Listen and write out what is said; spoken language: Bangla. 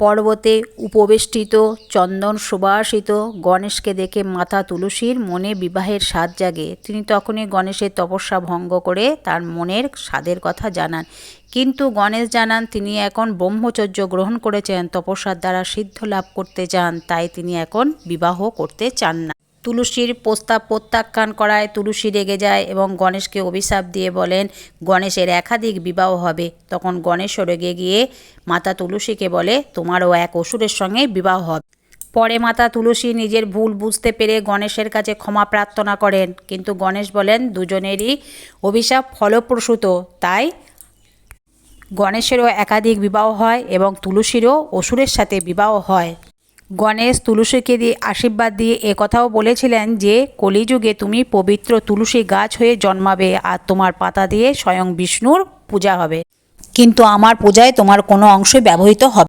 পর্বতে উপবেষ্টিত চন্দন সুবাসিত গণেশকে দেখে মাথা তুলসীর মনে বিবাহের স্বাদ জাগে। তিনি তখনই গণেশের তপস্যা ভঙ্গ করে তার মনের স্বাদের কথা জানান। কিন্তু গণেশ জানান, তিনি এখন ব্রহ্মচর্য গ্রহণ করেছেন, তপস্যার দ্বারা সিদ্ধ লাভ করতে চান, তাই তিনি এখন বিবাহ করতে চান না। তুলসীর প্রস্তাব প্রত্যাখ্যান করায় তুলসী রেগে যায় এবং গণেশকে অভিশাপ দিয়ে বলেন, গণেশের একাধিক বিবাহ হবে। তখন গণেশও রেগে গিয়ে মাতা তুলসীকে বলে, তোমারও এক অসুরের সঙ্গে বিবাহ হবে। পরে মাতা তুলসী নিজের ভুল বুঝতে পেরে গণেশের কাছে ক্ষমা প্রার্থনা করেন। কিন্তু গণেশ বলেন, দুজনেরই অভিশাপ ফলপ্রসূত। তাই গণেশেরও একাধিক বিবাহ হয় এবং তুলসীরও অসুরের সাথে বিবাহ হয়। গণেশ তুলসীকে দিয়ে আশীর্বাদ দিয়ে কথাও বলেছিলেন যে, কলিযুগে তুমি পবিত্র তুলসী গাছ হয়ে জন্মাবে আর তোমার পাতা দিয়ে স্বয়ং বিষ্ণুর পূজা হবে। কিন্তু আমার পূজায় তোমার কোনো অংশই ব্যবহৃত হবে